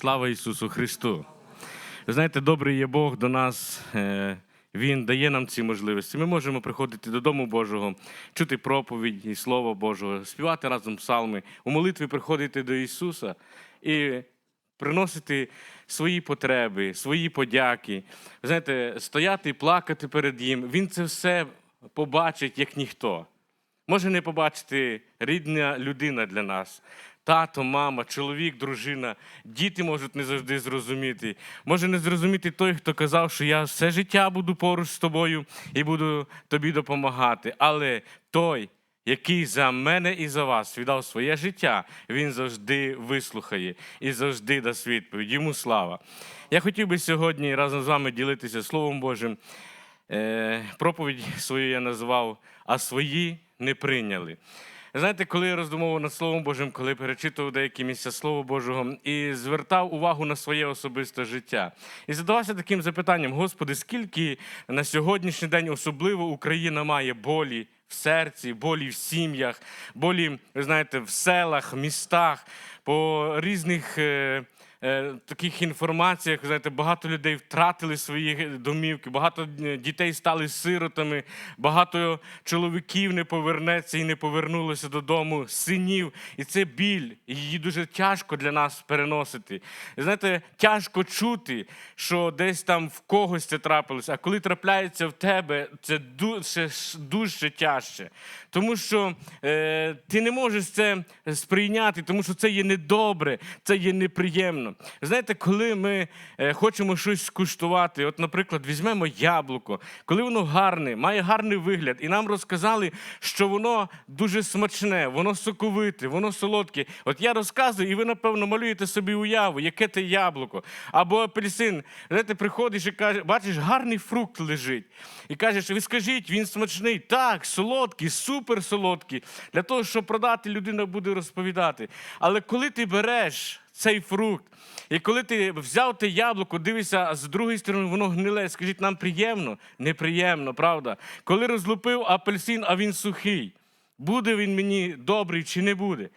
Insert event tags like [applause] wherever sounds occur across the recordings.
Слава Ісусу Христу! Ви знаєте, добрий є Бог до нас. е, Він дає нам ці можливості. Ми можемо приходити до Дому Божого, чути проповідь і Слово Божого, співати разом псалми, у молитві приходити до Ісуса і приносити свої потреби, свої подяки. Ви знаєте, стояти і плакати перед Ним. Він це все побачить, як ніхто. Може не побачити рідна людина для нас. Тато, мама, чоловік, дружина, діти можуть не завжди зрозуміти. Може не зрозуміти той, хто казав, що я все життя буду поруч з тобою і буду тобі допомагати. Але той, який за мене і за вас віддав своє життя, він завжди вислухає і завжди дасть відповідь. Йому слава. Я хотів би сьогодні разом з вами ділитися Словом Божим. Е, проповідь свою я назвав, а свої не прийняли. Знаєте, коли я роздумував над Словом Божим, коли перечитував деякі місця Слова Божого і звертав увагу на своє особисте життя, і задавався таким запитанням: Господи, скільки на сьогоднішній день особливо Україна має болі в серці, болі в сім'ях, болі, ви знаєте, в селах, містах, по різних. Е, таких інформаціях, знаєте, багато людей втратили свої домівки, багато е, дітей стали сиротами, багато чоловіків не повернеться і не повернулося додому, синів. І це біль, і її дуже тяжко для нас переносити. Знаєте, тяжко чути, що десь там в когось це трапилося, а коли трапляється в тебе, це дуже, дуже тяжче. Тому що е, ти не можеш це сприйняти, тому що це є недобре, це є неприємно. Знаєте, коли ми е, хочемо щось скуштувати, от, наприклад, візьмемо яблуко, коли воно гарне, має гарний вигляд, і нам розказали, що воно дуже смачне, воно соковите, воно солодке. От я розказую, і ви, напевно, малюєте собі уяву, яке те яблуко. Або апельсин. Знаєте, приходиш і кажеш, бачиш, гарний фрукт лежить. І кажеш, ви скажіть, він смачний. Так, солодкий, супер солодкий. Для того, щоб продати, людина буде розповідати. Але коли ти береш цей фрукт, і коли ти взяв те яблуко, дивишся, а з другої сторони воно гниле. Скажіть, нам приємно? Неприємно, правда? Коли розлупив апельсин, а він сухий, буде він мені добрий чи не буде?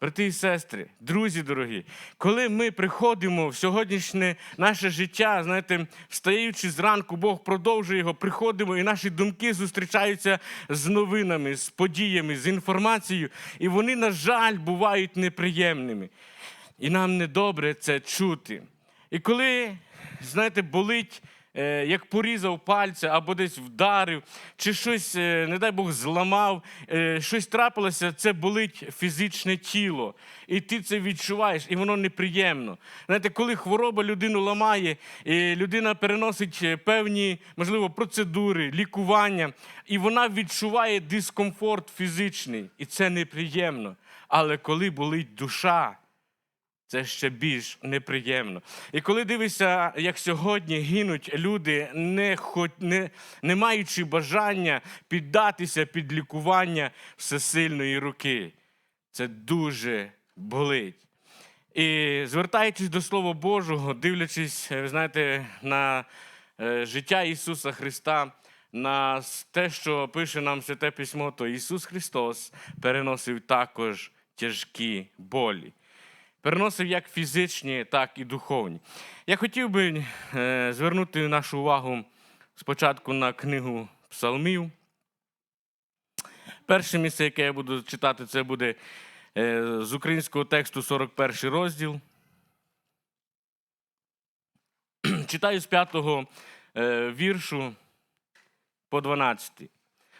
Брати і сестри, друзі дорогі, коли ми приходимо в сьогоднішнє наше життя, знаєте, встаючи зранку, Бог продовжує його, приходимо, і наші думки зустрічаються з новинами, з подіями, з інформацією, і вони, на жаль, бувають неприємними. І нам недобре це чути. І коли, знаєте, болить, е, як порізав пальця або десь вдарив, чи щось, е, не дай Бог, зламав, е, щось трапилося, це болить фізичне тіло. І ти це відчуваєш, і воно неприємно. Знаєте, коли хвороба людину ламає, і людина переносить певні, можливо, процедури, лікування, і вона відчуває дискомфорт фізичний, і це неприємно. Але коли болить душа, це ще більш неприємно. І коли дивишся, як сьогодні гинуть люди, не, хоч, не, не маючи бажання піддатися під лікування всесильної руки, це дуже болить. І звертаючись до Слова Божого, дивлячись, ви знаєте, на е, життя Ісуса Христа, на те, що пише нам Святе Письмо, то Ісус Христос переносив також тяжкі болі переносив як фізичні, так і духовні. Я хотів би е, звернути нашу увагу спочатку на книгу Псалмів. Перше місце, яке я буду читати, це буде е, з українського тексту 41 розділ. [clears throat] Читаю з 5 е, віршу по 12.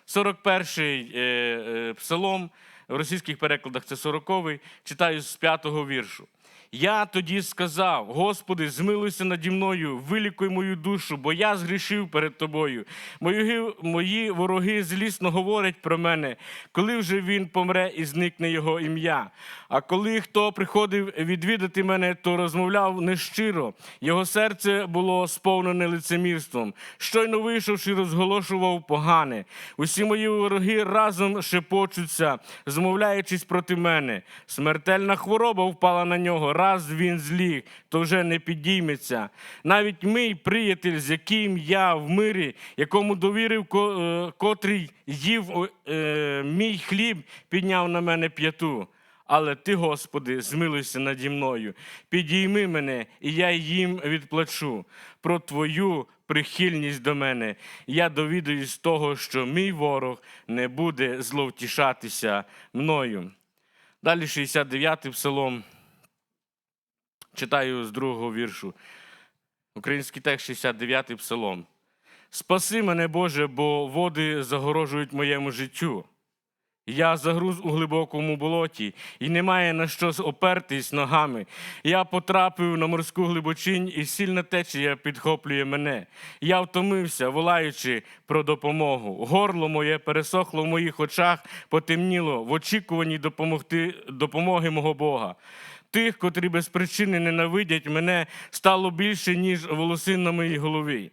41 е, е, псалом, в російських перекладах це 40-й, читаю з 5-го віршу. Я тоді сказав: Господи, змилуйся наді мною, вилікуй мою душу, бо я згрішив перед тобою. Мої, мої вороги злісно говорять про мене, коли вже він помре і зникне його ім'я. А коли хто приходив відвідати мене, то розмовляв нещиро. Його серце було сповнене лицемірством. Щойно вийшовши, розголошував погане. Усі мої вороги разом шепочуться, змовляючись проти мене. Смертельна хвороба впала на нього. Раз він зліг, то вже не підійметься. Навіть мій приятель, з яким я в мирі, якому довірив, е, котрий їв е, мій хліб, підняв на мене п'яту. Але ти, Господи, змилуйся наді мною, підійми мене, і я їм відплачу. Про Твою прихильність до мене я довідуюсь того, що мій ворог не буде зловтішатися мною. Далі 69-й псалом. Читаю з другого віршу. Український текст 69-й псалом. Спаси мене, Боже, бо води загорожують моєму життю. Я загруз у глибокому болоті, і немає на що опертись ногами. Я потрапив на морську глибочинь, і сильна течія підхоплює мене. Я втомився, волаючи про допомогу. Горло моє пересохло в моїх очах, потемніло в очікуванні допомоги мого Бога. Тих, котрі без причини ненавидять мене, стало більше, ніж волосин на моїй голові.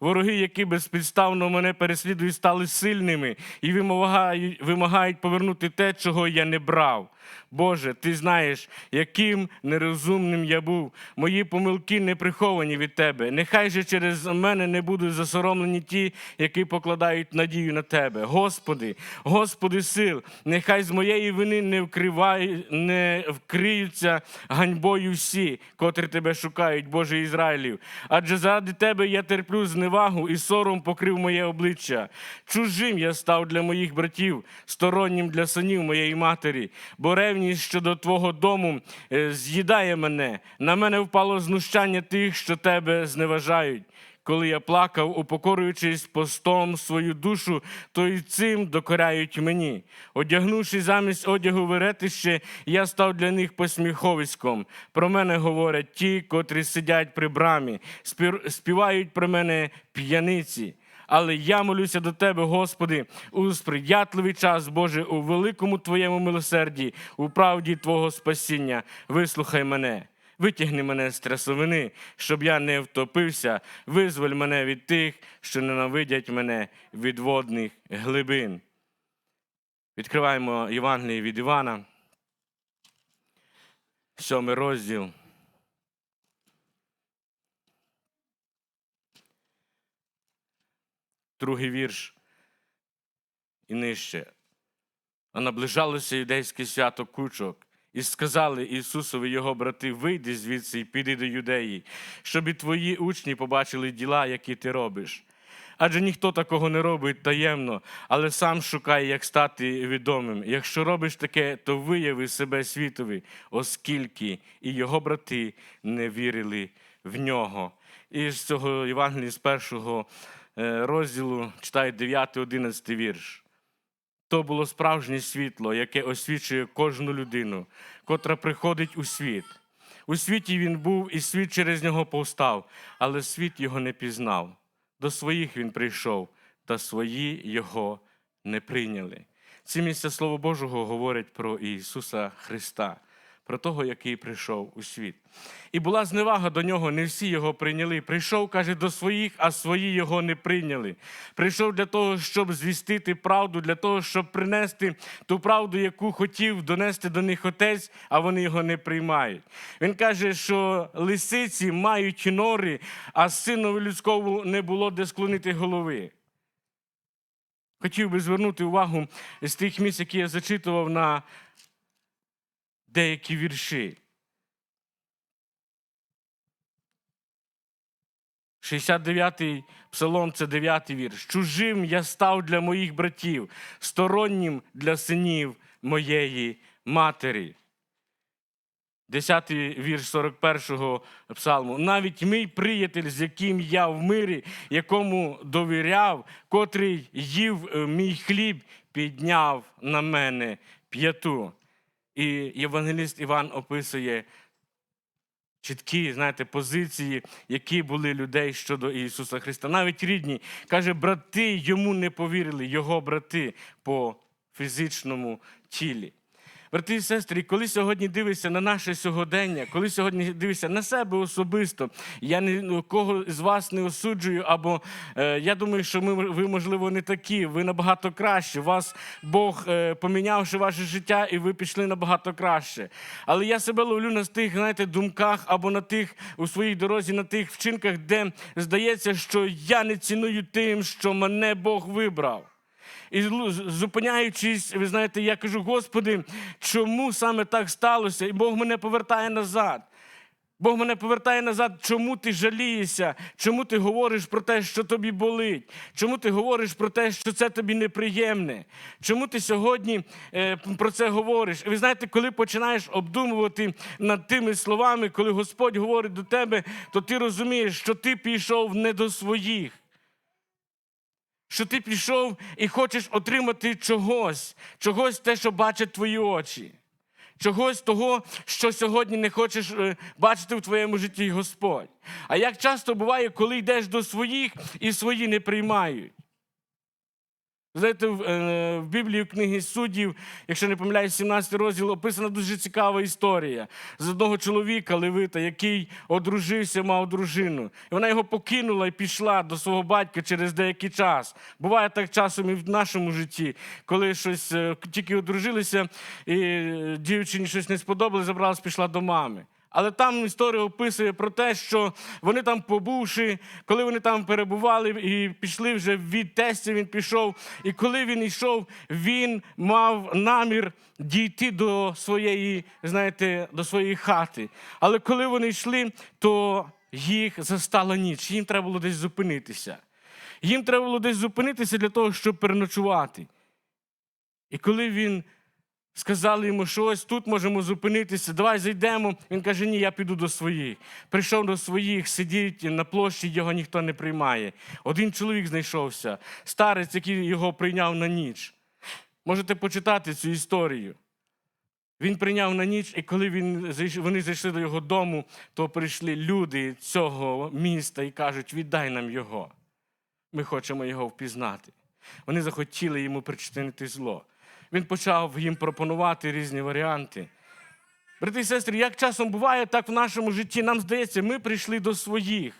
Вороги, які безпідставно мене переслідують, стали сильними і вимагають, вимагають повернути те, чого я не брав. Боже, ти знаєш, яким нерозумним я був. Мої помилки не приховані від тебе. Нехай же через мене не будуть засоромлені ті, які покладають надію на тебе. Господи, Господи сил, нехай з моєї вини не вкривай, не вкриються ганьбою всі, котрі тебе шукають, Боже Ізраїлів. Адже заради тебе я терплю зневагу і сором покрив моє обличчя. Чужим я став для моїх братів, стороннім для синів моєї матері, бо ревність щодо Твого дому е, з'їдає мене. На мене впало знущання тих, що тебе зневажають. Коли я плакав, упокорюючись постом свою душу, то й цим докоряють мені. Одягнувши замість одягу веретище, я став для них посміховиськом. Про мене говорять ті, котрі сидять при брамі, співають про мене п'яниці. Але я молюся до Тебе, Господи, у сприятливий час, Боже, у великому Твоєму милосерді, у правді Твого спасіння. Вислухай мене. Витягни мене з трясовини, щоб я не втопився, визволь мене від тих, що ненавидять мене від водних глибин. Відкриваємо Євангеліє від Івана, сьомий розділ. Другий вірш і нижче. А наближалося юдейське свято кучок, і сказали Ісусові його брати, вийди звідси і піди до юдеї, щоб і твої учні побачили діла, які ти робиш. Адже ніхто такого не робить таємно, але сам шукає, як стати відомим. Якщо робиш таке, то вияви себе світові, оскільки і його брати не вірили в нього. І з цього Євангелія з першого е, розділу читаю 9-11 вірш. То було справжнє світло, яке освічує кожну людину, котра приходить у світ. У світі він був, і світ через нього повстав, але світ його не пізнав. До своїх він прийшов, та свої його не прийняли. Ці місця Слова Божого говорять про Ісуса Христа, про того, який прийшов у світ. І була зневага до нього, не всі його прийняли. Прийшов, каже, до своїх, а свої його не прийняли. Прийшов для того, щоб звістити правду, для того, щоб принести ту правду, яку хотів донести до них отець, а вони його не приймають. Він каже, що лисиці мають нори, а синові людському не було де склонити голови. Хотів би звернути увагу з тих місць, які я зачитував на деякі вірші. 69-й псалом це 9-й вірш. Чужим я став для моїх братів, стороннім для синів моєї матері. 10-й вірш 41-го псалму. Навіть мій приятель, з яким я в мирі, якому довіряв, котрий їв е, мій хліб, підняв на мене п'яту. І євангеліст Іван описує чіткі, знаєте, позиції, які були людей щодо Ісуса Христа. Навіть рідні, каже, брати йому не повірили, його брати по фізичному тілі. Брати і сестри, коли сьогодні дивишся на наше сьогодення, коли сьогодні дивишся на себе особисто, я нікого з вас не осуджую, або е, я думаю, що ми, ви, можливо, не такі, ви набагато краще. Вас Бог е, помінявши ваше життя, і ви пішли набагато краще. Але я себе ловлю на тих, знаєте, думках або на тих у своїй дорозі, на тих вчинках, де здається, що я не ціную тим, що мене Бог вибрав. І зупиняючись, ви знаєте, я кажу, Господи, чому саме так сталося? І Бог мене повертає назад. Бог мене повертає назад, чому ти жалієшся, чому ти говориш про те, що тобі болить, чому ти говориш про те, що це тобі неприємне, чому ти сьогодні е, про це говориш? І ви знаєте, коли починаєш обдумувати над тими словами, коли Господь говорить до тебе, то ти розумієш, що ти пішов не до своїх. Що ти пішов і хочеш отримати чогось, чогось те, що бачать твої очі чогось того, що сьогодні не хочеш е, бачити в твоєму житті Господь. А як часто буває, коли йдеш до своїх і свої не приймають? Знаєте, в, е, Біблії в книги суддів, якщо не помиляюсь, 17 розділ описана дуже цікава історія з одного чоловіка Левита, який одружився, мав дружину. І вона його покинула і пішла до свого батька через деякий час. Буває так часом і в нашому житті, коли щось е, тільки одружилися, і е, дівчині щось не сподобалось, забралась, пішла до мами. Але там історія описує про те, що вони там побувши, коли вони там перебували і пішли вже від тестя, він пішов. І коли він йшов, він мав намір дійти до своєї, знаєте, до своєї хати. Але коли вони йшли, то їх застала ніч. Їм треба було десь зупинитися. Їм треба було десь зупинитися для того, щоб переночувати. І коли він Сказали йому, що ось тут можемо зупинитися, давай зайдемо. Він каже, ні, я піду до своїх. Прийшов до своїх, сидіть на площі, його ніхто не приймає. Один чоловік знайшовся, старець, який його прийняв на ніч. Можете почитати цю історію. Він прийняв на ніч, і коли він, вони зайшли до його дому, то прийшли люди цього міста і кажуть, віддай нам його. Ми хочемо його впізнати. Вони захотіли йому причинити зло. Він почав їм пропонувати різні варіанти. Брати і сестри, як часом буває так в нашому житті, нам здається, ми прийшли до своїх.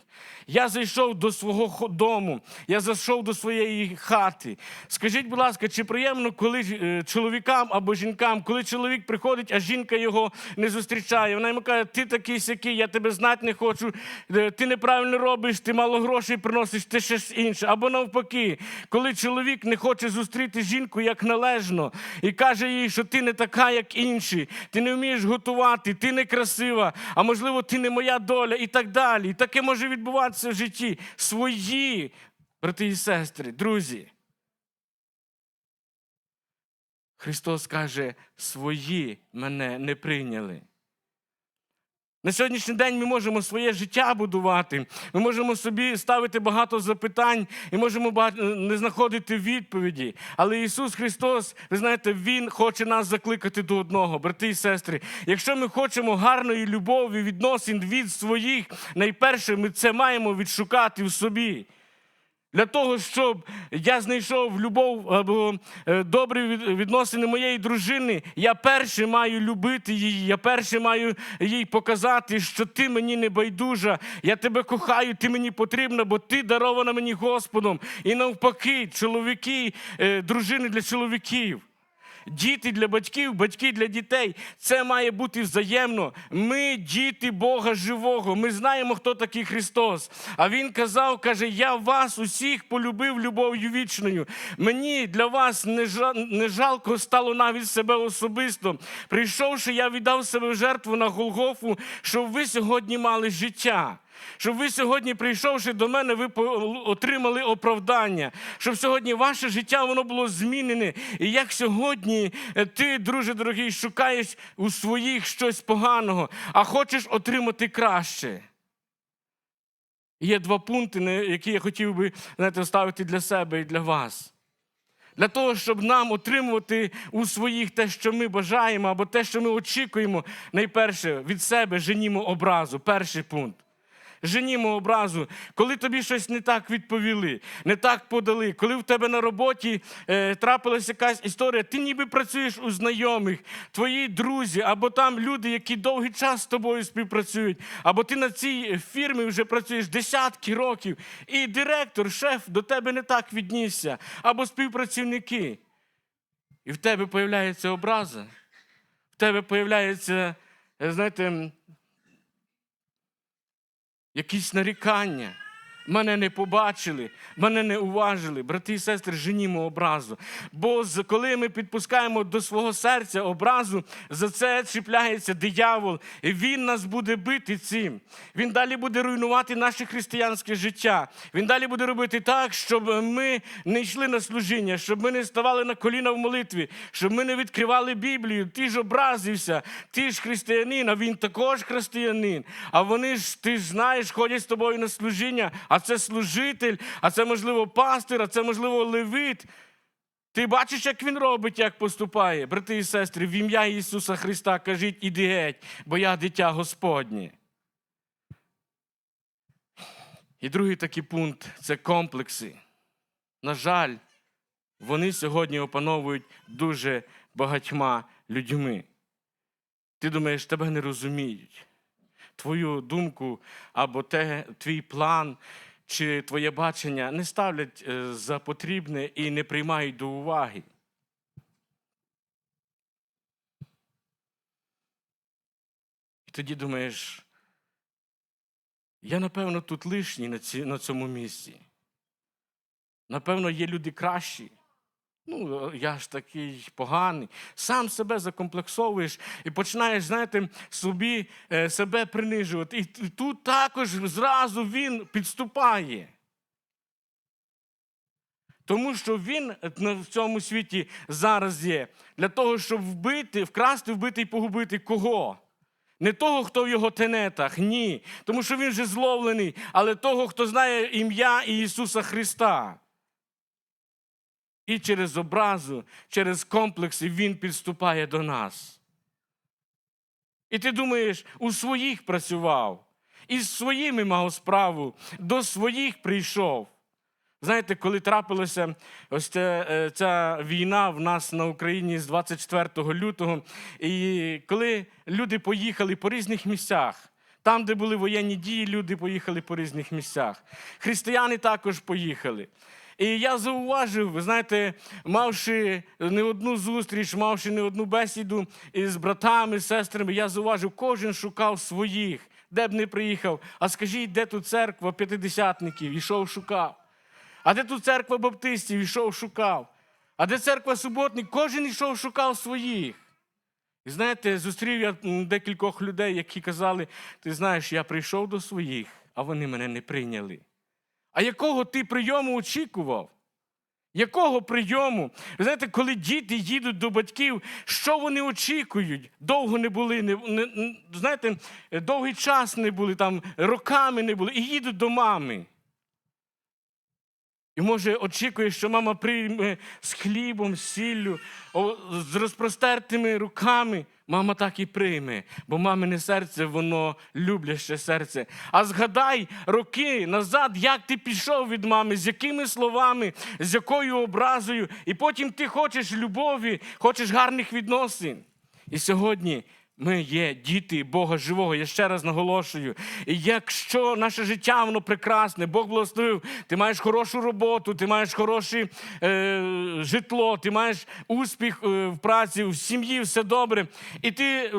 Я зайшов до свого дому, я зайшов до своєї хати. Скажіть, будь ласка, чи приємно, коли е, чоловікам або жінкам, коли чоловік приходить, а жінка його не зустрічає, вона йому каже, ти такий сякий, я тебе знати не хочу, е, ти неправильно робиш, ти мало грошей приносиш, ти щось інше. Або навпаки, коли чоловік не хоче зустріти жінку як належно і каже їй, що ти не така, як інші, ти не вмієш готувати, ти не красива, а можливо, ти не моя доля і так далі. І таке може відбуватися в житті. Свої, брати і сестри, друзі. Христос каже, свої мене не прийняли. На сьогоднішній день ми можемо своє життя будувати, ми можемо собі ставити багато запитань і можемо багато- не знаходити відповіді. Але Ісус Христос, ви знаєте, Він хоче нас закликати до одного, брати і сестри. Якщо ми хочемо гарної любові, відносин від своїх, найперше ми це маємо відшукати в собі. Для того, щоб я знайшов любов або е, добрі відносини моєї дружини, я перше маю любити її, я перше маю їй показати, що ти мені не байдужа, я тебе кохаю, ти мені потрібна, бо ти дарована мені Господом. І навпаки, чоловіки, е, дружини для чоловіків. Діти для батьків, батьки для дітей. Це має бути взаємно. Ми діти Бога живого. Ми знаємо, хто такий Христос. А Він казав, каже: Я вас усіх полюбив любов'ю вічною. Мені для вас не, жа- жалко стало навіть себе особисто. Прийшовши, я віддав себе в жертву на Голгофу, щоб ви сьогодні мали життя. Щоб ви сьогодні, прийшовши до мене, ви отримали оправдання, щоб сьогодні ваше життя воно було змінене. І як сьогодні е, ти, друже дорогий, шукаєш у своїх щось поганого, а хочеш отримати краще. Є два пункти, які я хотів би знаєте, ставити для себе і для вас. Для того, щоб нам отримувати у своїх те, що ми бажаємо, або те, що ми очікуємо, найперше від себе женімо образу. Перший пункт. Женімо образу, коли тобі щось не так відповіли, не так подали, коли в тебе на роботі е, трапилася якась історія, ти ніби працюєш у знайомих, твої друзі, або там люди, які довгий час з тобою співпрацюють, або ти на цій фірмі вже працюєш десятки років, і директор, шеф до тебе не так віднісся, або співпрацівники. І в тебе появляється образа, в тебе появляється, е, знаєте, якісь нарікання, Мене не побачили, мене не уважили. Брати і сестри, женімо образу. Бо коли ми підпускаємо до свого серця образу, за це чіпляється диявол, і він нас буде бити цим. Він далі буде руйнувати наше християнське життя. Він далі буде робити так, щоб ми не йшли на служіння, щоб ми не ставали на коліна в молитві, щоб ми не відкривали Біблію. Ти ж образився, ти ж християнин, а він також християнин. А вони ж, ти ж знаєш, ходять з тобою на служіння, а це служитель, а це, можливо, пастир, а це, можливо, левит. Ти бачиш, як він робить, як поступає. Брати і сестри, в ім'я Ісуса Христа кажіть, іди геть, бо я дитя Господнє. І другий такий пункт це комплекси. На жаль, вони сьогодні опановують дуже багатьма людьми. Ти думаєш, тебе не розуміють. Твою думку або те, твій план чи твоє бачення не ставлять е, за потрібне і не приймають до уваги. І тоді думаєш, я, напевно, тут лишній на цьому місці. Напевно, є люди кращі. Ну, я ж такий поганий. Сам себе закомплексовуєш і починаєш, знаєте, собі е, себе принижувати. І тут також зразу він підступає. Тому що він е, в цьому світі зараз є для того, щоб вбити, вкрасти, вбити і погубити кого? Не того, хто в його тенетах, ні. Тому що він вже зловлений, але того, хто знає ім'я Ісуса Христа. І через образу, через комплекси він підступає до нас. І ти думаєш, у своїх працював, із своїми мав справу, до своїх прийшов. Знаєте, коли трапилася ось ця, е, ця війна в нас на Україні з 24 лютого, і коли люди поїхали по різних місцях, там, де були воєнні дії, люди поїхали по різних місцях. Християни також поїхали. І я зауважив, ви знаєте, мавши не одну зустріч, мавши не одну бесіду із братами, сестрами, я зауважив, кожен шукав своїх, де б не приїхав. А скажіть, де тут церква п'ятидесятників? Ішов, шукав. А де тут церква баптистів? Ішов, шукав. А де церква суботник? Кожен ішов, шукав своїх. І знаєте, зустрів я декількох людей, які казали: ти знаєш, я прийшов до своїх, а вони мене не прийняли. А якого ти прийому очікував? Якого прийому? Ви знаєте, коли діти їдуть до батьків, що вони очікують? Довго не були, не, не, знаєте, довгий час не були, там, роками не були, і їдуть до мами. І може очікує, що мама прийме з хлібом, з сіллю, з розпростертими руками. Мама так і прийме, бо мамине серце, воно любляще серце. А згадай роки назад, як ти пішов від мами, з якими словами, з якою образою, і потім ти хочеш любові, хочеш гарних відносин. І сьогодні ми є діти Бога живого. Я ще раз наголошую. І якщо наше життя воно прекрасне, Бог благословив, ти маєш хорошу роботу, ти маєш хороше е, житло, ти маєш успіх е, в праці, в сім'ї, все добре. І ти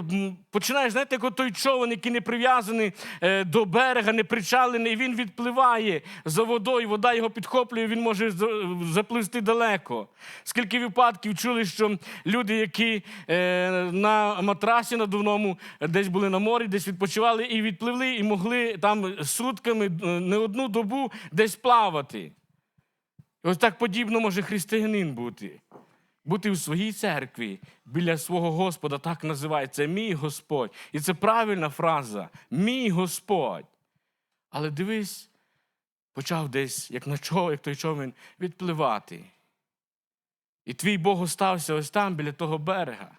починаєш, знаєте, як той човен, який не прив'язаний е, до берега, не причалений, і він відпливає за водою, вода його підхоплює, він може за- заплисти далеко. Скільки випадків чули, що люди, які е, на матрасі надувному десь були на морі, десь відпочивали і відпливли, і могли там сутками е, не одну добу десь плавати. Ось так подібно може християнин бути. Бути в своїй церкві біля свого Господа, так називається мій Господь. І це правильна фраза мій Господь. Але дивись, почав десь, як на чов, як той човен, відпливати. І твій Бог остався ось там, біля того берега.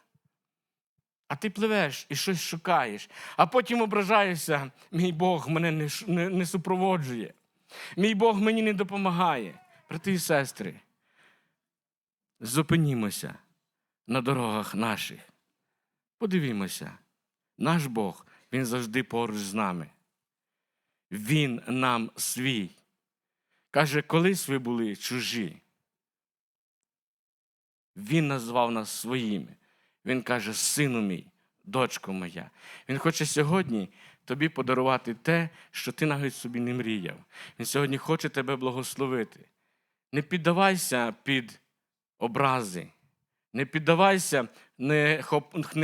А ти пливеш і щось шукаєш, а потім ображаєшся, мій Бог мене не, не, не супроводжує. Мій Бог мені не допомагає. Брати і сестри, зупинімося на дорогах наших. Подивімося, наш Бог, Він завжди поруч з нами. Він нам свій. Каже, колись ви були чужі. Він назвав нас своїми. Він каже, сину мій, дочко моя. Він хоче сьогодні тобі подарувати те, що ти навіть собі не мріяв. Він сьогодні хоче тебе благословити. Не піддавайся під образи, не піддавайся, не,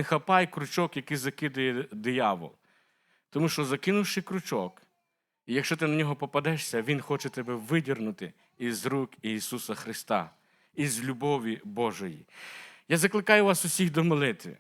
хапай крючок, який закидує диявол. Тому що закинувши крючок, і якщо ти на нього попадешся, Він хоче тебе видірнути із рук Ісуса Христа, із любові Божої. Я закликаю вас усіх до молитви.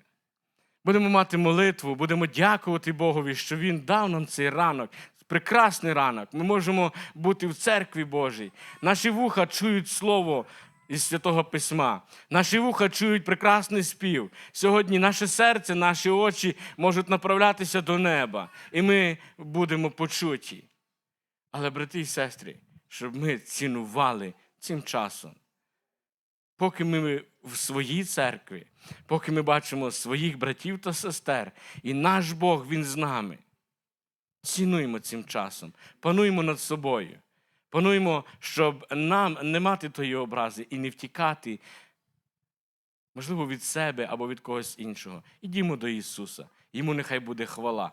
Будемо мати молитву, будемо дякувати Богові, що Він дав нам цей ранок, прекрасний ранок. Ми можемо бути в церкві Божій. Наші вуха чують Слово із Святого Письма. Наші вуха чують прекрасний спів. Сьогодні наше серце, наші очі можуть направлятися до неба, і ми будемо почуті. Але, брати і сестри, щоб ми цінували цим часом. Поки ми в своїй церкві, поки ми бачимо своїх братів та сестер, і наш Бог Він з нами. Цінуємо цим часом, пануємо над собою. Пануємо, щоб нам не мати тої образи і не втікати, можливо, від себе або від когось іншого. Ідімо до Ісуса. Йому нехай буде хвала.